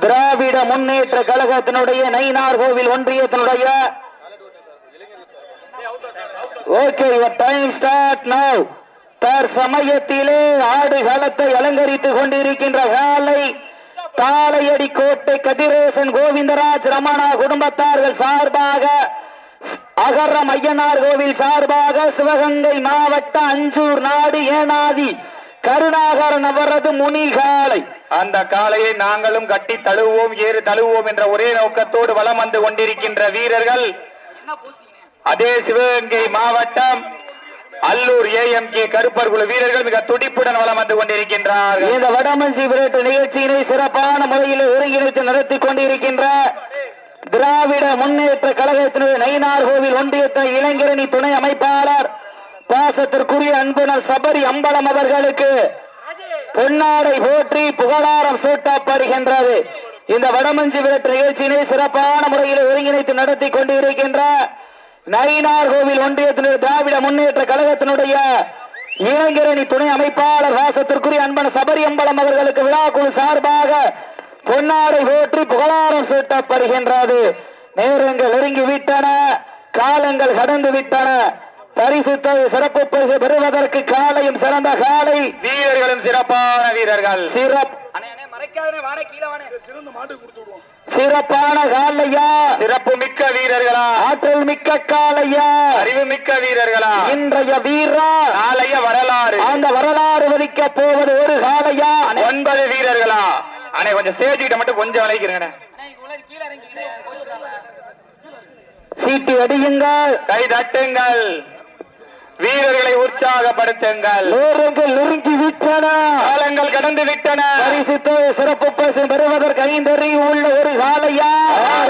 திராவிட முன்னேற்ற கழகத்தினுடைய நயினார் கோவில் ஒன்றியத்தினுடைய okay time start now தற்சமயத்திலே ஆடு காலத்தை அலங்கரித்துக் கொண்டிருக்கின்ற காலை தாளையடி கோட்டை கதிரேசன் கோவிந்தராஜ் ரமணா குடும்பத்தார்கள் சார்பாக அகரம் ஐயனார் கோவில் சார்பாக சிவகங்கை மாவட்ட அஞ்சூர் நாடு ஏனாதி கருணாகரன் அவரது முனிகாலை அந்த காளையை நாங்களும் கட்டி தழுவுவோம் ஏறு தழுவுவோம் என்ற ஒரே நோக்கத்தோடு வலம் வந்து கொண்டிருக்கின்ற வீரர்கள் அதே சிவகங்கை மாவட்டம் அல்லூர் ஏஎம்கே கருப்பர் குழு வீரர்கள் மிக துடிப்புடன் வலம் வந்து கொண்டிருக்கின்றார்கள். இந்த வடமஞ்சி விரட்டு நிகழ்ச்சியினை சிறப்பான முறையில் ஒருங்கிணைத்து நடத்தி கொண்டிருக்கின்ற திராவிட முன்னேற்ற கழகத்தினுடைய நயினார் கோவில் ஒன்றியத்தின் இளைஞரணி துணை அமைப்பாளர் பாசத்திற்குரிய அன்புணர் சபரி அம்பலம் அவர்களுக்கு பொன்னாடை போற்றி புகழாரம் சூட்டப்படுகின்றது. இந்த வடமஞ்சி விரட்டு நிகழ்ச்சியினை சிறப்பான முறையில் ஒருங்கிணைத்து நடத்தி கொண்டிருக்கின்ற நயினார் கோவில் ஒன்றியத்தினுடைய திராவிட முன்னேற்ற கழகத்தினுடைய இளைஞரணி துணை அமைப்பாளர் வாசத்திற்குரிய அன்பன் சபரி அம்பலம் அவர்களுக்கு விழாக்குழு சார்பாக பொன்னாடை போற்றி புகழாரம் சூட்டப்படுகின்றது. நேரங்கள் நெருங்கி விட்டன காலங்கள் கடந்து விட்டன பரிசு சிறப்பு பரிசு பெறுவதற்கு காலையும் சிறந்த காலை. வீரர்களும் சிறப்பான வீரர்கள். சிறப் சிறப்பான காலையா? சிறப்பு மிக்க வீரர்களா? ஆற்றல் மிக்க காலையா? அறிவு மிக்க வீரர்களா? இன்றைய வீரா? நாளைய வரலாறு. அந்த வரலாறு வதிக்க போவது ஒரு காலையா? ஒன்பது வீரர்களா? அண்ணே கொஞ்சம் ஸ்டேஜ் கிட்ட மட்டும் கொஞ்சம் விளைக்கிறேன் சீட்டி அடியுங்கள் கை தட்டுங்கள். வீரர்களை உற்சாகப்படுத்துங்கள். நேரங்கள் நெருங்கி விட்டன. காலங்கள் கடந்து விட்டன. பரிசு தொகை சிறப்பு பரிசு பெறுவதற்கு ஐந்தறிவு உள்ள ஒரு காலையா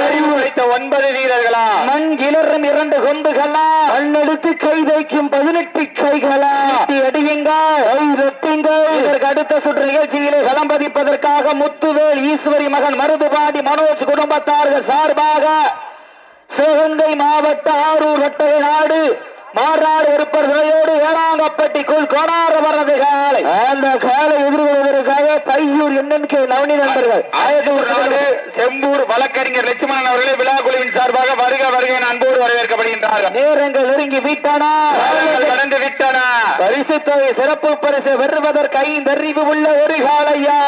அறிவு உழைத்த ஒன்பது வீரர்களா? மண் கிளறும் இரண்டு கொம்புகளா? மண்ணெடுத்து கை வைக்கும் பதினெட்டு கைகளா? அடியுங்கள். கை இதற்கு அடுத்த சுற்று நிகழ்ச்சியிலே களம் பதிப்பதற்காக முத்துவேல் ஈஸ்வரி மகன் மருதுபாடி மனோஜ் குடும்பத்தார்கள் சார்பாக சிவகங்கை மாவட்ட ஆரூர் வட்டக மாறாடு இருப்பர் துறையோடு வேளாங்கப்பட்டிக்குள் கொடாரவரது காலை. அந்த காலை எதிர்கொள்வதற்காக தையூர் என்என்கே நவனி நண்பர்கள். செம்பூர் வழக்கறிஞர் லட்சுமணன் அவர்களே விழா குழுவின் சார்பாக வருக வருக அன்போடு வரவேற்கப்படுகின்றார்கள். நேரங்கள் நெருங்கி விட்டன. கடந்து விட்டன. பரிசு தொகை சிறப்பு பரிசு பெறுவதற்கு ஐந்தறிவு உள்ள ஒரு காலையா?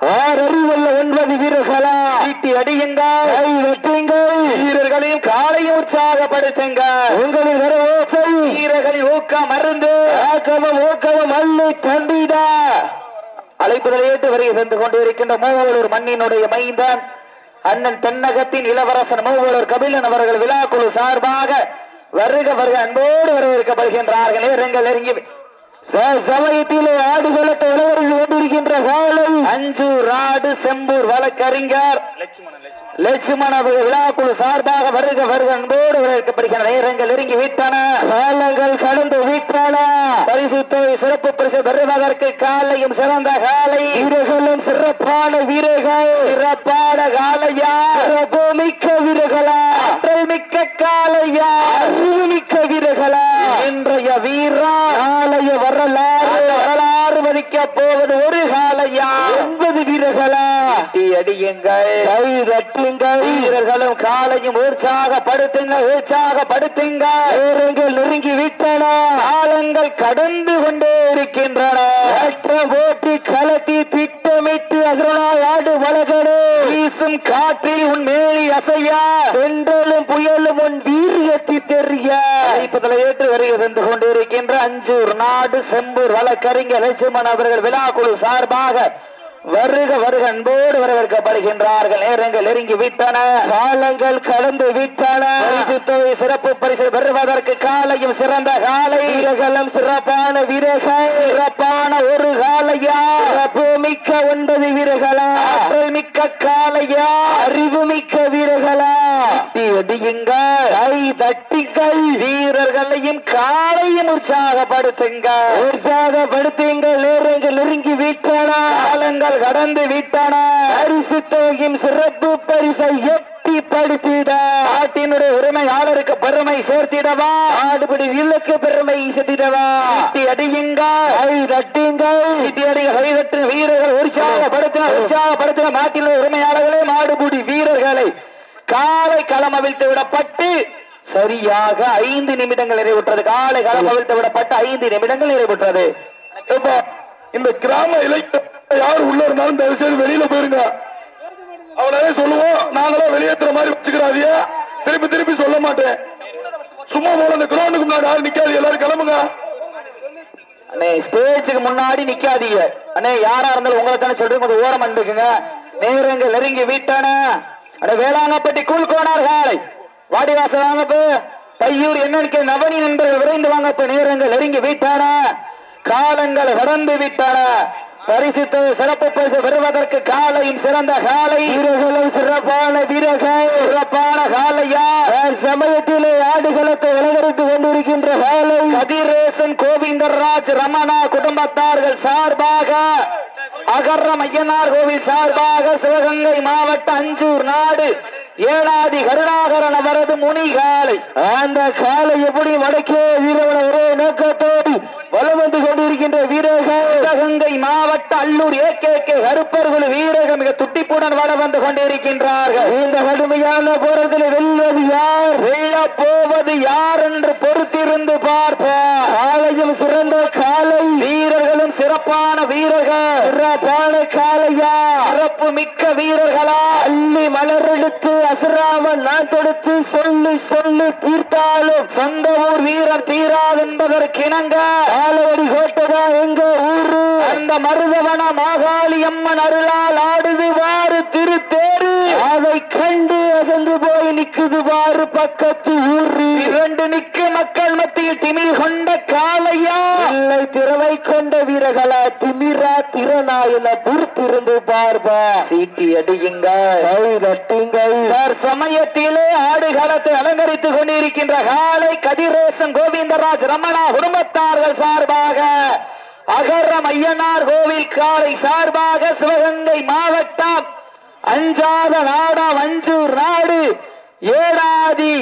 ஆறு அறிவுள்ள ஒன்பது வீரர்களா? சீட்டி அடியுங்கள். கை வெட்டுங்கள். வீரர்களையும் காலையும் உற்சாகப்படுத்துங்க உங்களின் வர ஓசை வீரர்களின் ஊக்கம் மருந்து ஆக்கமும் ஊக்கமும் அள்ளி தந்திட. அழைப்புதலை ஏற்று வருகை சென்று கொண்டிருக்கின்ற மூவலூர் மண்ணினுடைய மைந்தன் அண்ணன் தென்னகத்தின் இளவரசன் மூவலூர் கபிலன் அவர்கள் விழாக்குழு சார்பாக வருக வருக அன்போடு வரவேற்கப்படுகின்றார்கள். நேரங்கள் நெருங்கி சமயத்திலே ஆடுகளத்தை விளையாடி கொண்டிருக்கின்ற காலை அஞ்சூர் ஆடு செம்பூர் வழக்கறிஞர். லட்சுமண விழாக்குழு சார்பாக வருக வருக அன்போடு வரவேற்கப்படுகின்ற நேரங்கள் நெருங்கி விட்டன. காலங்கள் கடந்து விட்டன. பரிசு தொகை சிறப்பு பரிசு பெறுவதற்கு காலையும் சிறந்த காலை. வீரர்களும் சிறப்பான வீரர்கள். சிறப்பான காலையா? சிறப்பு மிக்க வீரர்களா மிக்க காலையா? மிக்க வீரர்களா? இன்றைய வீரா நாளைய வரலாறு வரலாறு மதிக்க போவது ஒரு காலையா ஒன்பது வீரர்களா தட்டி அடியுங்கள் கை தட்டுங்கள். வீரர்களும் காலையும் உற்சாகப்படுத்துங்க உற்சாகப்படுத்துங்க நேரங்கள் நெருங்கி விட்டன காலங்கள் கடந்து கொண்டே இருக்கின்றன. போட்டி களத்தி திட்டமிட்டு அசுரனாய் ஆடு வளகனே வீசும் காற்றில் உன் மேலி அசையா. சென்றலும் புயலும் உன் வீரியத்தி தெரிய. அழைப்பதில் ஏற்று வருகை வந்து கொண்டிருக்கின்ற அஞ்சூர் நாடு செம்பூர் வழக்கறிஞர் லட்சுமணன் அவர்கள் விழாக்குழு சார்பாக வருக வருக அன்போடு வரவேற்கப்படுகின்றார்கள். நேரங்கள் நெருங்கி விட்டன. காலங்கள் கடந்து விட்டன. சிறப்பு பரிசு பெறுவதற்கு காலையும் சிறந்த காலை. வீரர்களும் சிறப்பான வீரர்கள். சிறப்பான ஒரு காலையா? சிறப்பு மிக்க ஒன்பது வீரர்களா? ஆற்றல் மிக்க காலையா? அறிவு மிக்க வீரர்களா? தட்டி அடியுங்க கை தட்டிங்கள். வீரர்களையும் காலையும் உற்சாகப்படுத்துங்க உற்சாகப்படுத்துங்கள். நேரங்கள் நெருங்கி விட்டன. காலங்கள் கடந்து விட்டன. பரிசு தொகையும் சிறப்பு பரிசை எட்டி படுத்திட. நாட்டினுடைய உரிமையாளருக்கு பெருமை சேர்த்திடவா? ஆடுபடி வில்லுக்கு பெருமை சேர்த்திடவா? ஈட்டி அடியுங்கள். அடிகள் வீரர்கள் உற்சாகப்படுத்தின உற்சாகப்படுத்தின நாட்டினுடைய உரிமையாளர்களே மாடுபுடி வீரர்களை காலை களம் அவிழ்த்து விடப்பட்டு சரியாக ஐந்து நிமிடங்கள் நிறைவுற்றது. காலை களம் அவிழ்த்து விடப்பட்டு ஐந்து நிமிடங்கள் நிறைவுற்றது. இந்த கிராம இளைஞர் யார் உள்ள இருந்தாலும் தயவு செய்து வெளியில போயிருங்க. அவனே சொல்லுவோம் நாங்களாம் வெளியேற்றுற மாதிரி வச்சுக்கிறாதியா திருப்பி திருப்பி சொல்ல மாட்டேன். சும்மா போல அந்த கிரௌண்டுக்கு முன்னாடி யாரும் நிக்காது எல்லாரும் கிளம்புங்க. அண்ணே ஸ்டேஜுக்கு முன்னாடி நிக்காதீங்க. அண்ணே யாரா இருந்தாலும் உங்களை தானே சொல்றேன். கொஞ்சம் ஓரம் அண்டுக்குங்க நேரங்கள் நெருங்கி வீட்டான. அட வேளாங்கப்பட்டி கூழ்கோனார் காலை வாடிவாசல் வாங்கப்பு. பையூர் என்ன நவனி நண்பர்கள் விரைந்து வாங்கப்பு. நேரங்கள் நெருங்கி வீட்டான. காலங்கள் கடந்து விட்டன. பரிசுத்த சிறப்பு பரிசு பெறுவதற்கு காலையும் சிறந்த காலை. வீரர்களும் சிறப்பான வீரர்கள். சிறப்பான காலையா? சமயத்திலே ஆடுகளத்தை அலங்கரித்து கொண்டிருக்கின்ற காலை. கதிரேசன் கோவிந்தராஜ் ரமணா குடும்பத்தார்கள் சார்பாக அகர்ரம் ஐயனார் கோவில் சார்பாக சிவகங்கை மாவட்ட அஞ்சூர் நாடு ஏழாதி கருணாகரன் அவரது முனி காலை அந்த காலை எப்படி வடக்கே வீரவன ஒரே நோக்கத்தோடு வலம் வந்து கொண்டிருக்கின்ற வீரர்கள். மாவட்ட அல்லூர் ஏ கே கே கருப்பர்கள் வீரர்கள் மிக துட்டிப்புடன் வள வந்து கொண்டிருக்கின்றார்கள். இந்த கடுமையான போரத்தில் வெல்வது யார்? வெல்ல போவது யார் என்று பொறுத்திருந்து பார்ப்போம். காலையும் சிறந்த காலை. வீரர்கள் சிறப்பான வீரர்கள். சிறப்பான காலையா சிறப்பு மிக்க வீரர்களா. அள்ளி மலரெடுத்து அசுராமன் நான் தொடுத்து சொல்லி சொல்லி தீர்த்தாலும் சொந்த ஊர் வீரர் தீராது என்பதற்கிணங்க ஆலவடி கோட்டதா எங்க ஊரு? அந்த மருதவன மாகாளி அம்மன் அருளால் ஆடுது வாரு திருத்தேரு அதை கண்டு நிக்குது வாரு பக்கத்து ஊரு. இரண்டு நிக்க மக்கள் மத்தியில் திமிர் கொண்ட இல்லை திறமை கொண்ட வீரர்களா? திமிரா திறனா என பொறுத்திருந்து பார்ப்பா. சீட்டி அடியுங்க சமயத்திலே ஆடுகளத்தை அலங்கரித்துக் கொண்டிருக்கின்ற காலை கதிரேசன் கோவிந்தராஜ் ரமணா குடும்பத்தார்கள் சார்பாக அகரம் ஐயனார் கோவில் காலை சார்பாக சிவகங்கை மாவட்டம் அஞ்சாத நாடாம் அஞ்சூர் நாடு ஏழாதி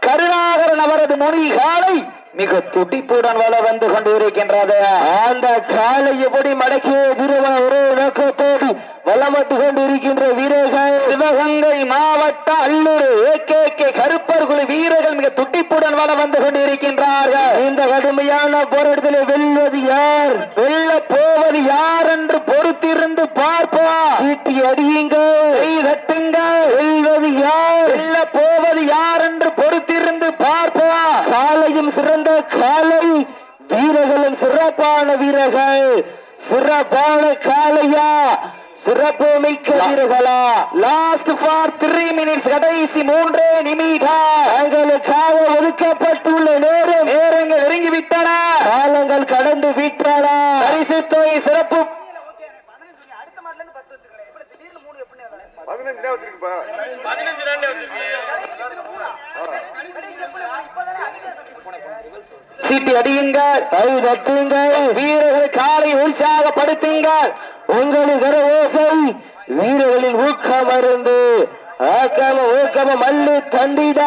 கருணாகரன் அவரது மொழி காலை மிக துடிப்புடன் வள வந்து கொண்டிருக்கின்றது. அந்த காலை எப்படி மடக்கிய திருவ ஒரே நோக்கத்தோடு வளம் வந்து கொண்டிருக்கின்ற வீரர்கள். சிவகங்கை மாவட்ட அல்லூர் ஏ கே கருப்பர் குழு வீரர்கள் மிக துடிப்புடன் வளம் வந்து கொண்டிருக்கின்றார்கள். இந்த கடுமையான போராட்டத்தில் வெல்வது யார்? வெல்ல போவது யார் என்று பொறுத்திருந்து பார்ப்போம். சீட்டி அடியுங்கள். வெல்வது யார்? வெல்ல போவது யார் என்று பொறுத்திருந்து பார்ப்போம். காலையும் சிறந்த காலை வீரர்களும் சிறப்பான வீரர்கள். சிறப்பான காலையா சிறப்பு மிக்க வீரர்களா. லாஸ்ட் ஃபார் த்ரீ மினிட்ஸ் கடைசி மூன்றே நிமிடம் தங்களுக்காக ஒதுக்கப்பட்டுள்ள நேரம். நேரங்கள் நெருங்கி விட்டன காலங்கள் கடந்து விட்டன. பரிசு தொகை சிறப்பு. சீட்டி அடியுங்கள். கை தட்டுங்கள். வீரர்கள் காலை உற்சாகப்படுத்துங்கள். உங்களின் கர வீரர்களின் ஊக்கம் அருந்து ஆக்கம ஊக்கம மல்லு தண்டிட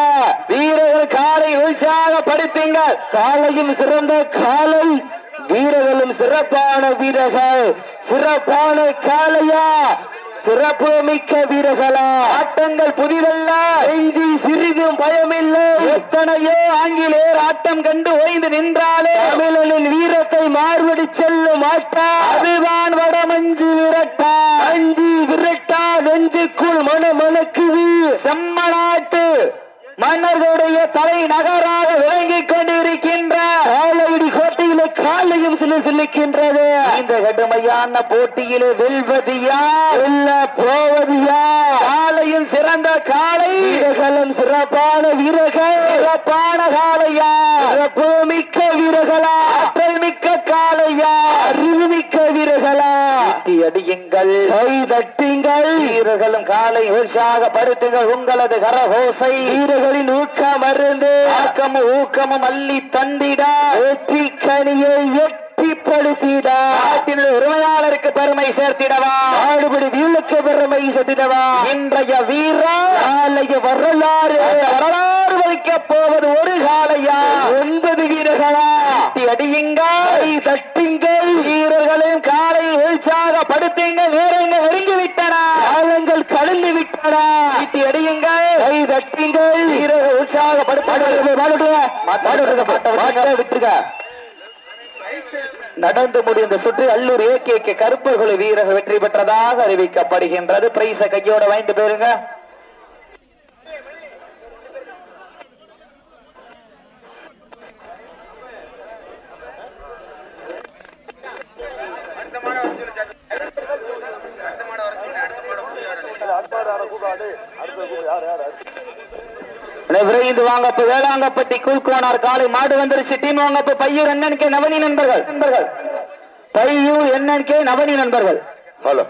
வீரர்கள் காலை உற்சாகப்படுத்துங்கள். காலையும் சிறந்த காலை வீரர்களும் சிறப்பான வீரர்கள். சிறப்பான காலையா? சிறப்பு மிக்க வீரர்களா? ஆட்டங்கள் புதிதல்ல. எஞ்சி சிறிதும் பயமில்லை. எத்தனையோ ஆங்கிலேயர் ஆட்டம் கண்டு ஓய்ந்து நின்றாலே. தமிழனின் வீரத்தை மார்படி செல்லும் ஆட்டா. அதுதான் வடமஞ்சு விரட்டா. அஞ்சி விரட்டா நெஞ்சுக்குள் மனமனக்குது செம்மநாட்டு மன்னர்களுடைய தலை நகராக விளங்கிக் கொண்டிருக்கின்ற. கோட்டையிலே காலையும் சிலு சிலிக்கின்றது. இந்த கடுமையான போட்டியிலே வெல்வது யார் வெல்ல போவது யார் காலையும் சிறந்த காலை. வீரர்களும் சிறப்பான வீரர்கள். சிறப்பான காலையா? சிறப்பு மிக்க வீரர்களா? ஆற்றல் மிக்க காலையா? அறிவு மிக்க வீரர்களா? அடியுங்கள். கை தட்டுங்கள். வீரர்களும் காலை உற்சாகப்படுத்துங்கள் உங்களது கரகோசை. வீரர்களின் ஊக்கம் அருந்து. ஆக்கமும் ஊக்கமும் அள்ளி தந்திட. வெற்றி கனியை எட்டிப்படுத்திட நாட்டினுடைய உரிமையாளருக்கு பெருமை சேர்த்திடவா? ஆடுபடி வீழுக்கு பெருமை செட்டிடவா இன்றைய வீரா நாளைய வரலாறு. வரலாறு வைக்கப் போவது ஒரு காலையா? ஒன்பது வீரர்களா? அடியுங்கள் தட்டுங்கள் வீரர்களின் காலை உற்சாகப்படுத்துங்கள் நேரங்கள் நெருங்கிவிட்டன. காலங்கள் கடந்து விட்டன தட்டி அடியுங்கள் கை தட்டுங்கள் வீரர்கள் உற்சாகப்படுத்த விட்டுருக்க நடந்து முடிந்த சுற்று அல்லூர் ஏகேக்கு கருப்பர்குழு வீரர்கள் வெற்றி பெற்றதாக அறிவிக்கப்படுகின்றது பிரைஸ கையோட வாங்கிட்டு போயிருங்க அண்ணே, விரைந்து வாங்கப்பு வேளாங்கப்பட்டி கூழ்கோனார் காலை மாடு வந்துருச்சு டீம் வாங்கப்பு பையூர் என்என்கே நவனி நண்பர்கள். நண்பர்கள். பையூர் என்என்கே நவனி நண்பர்கள். ஹலோ.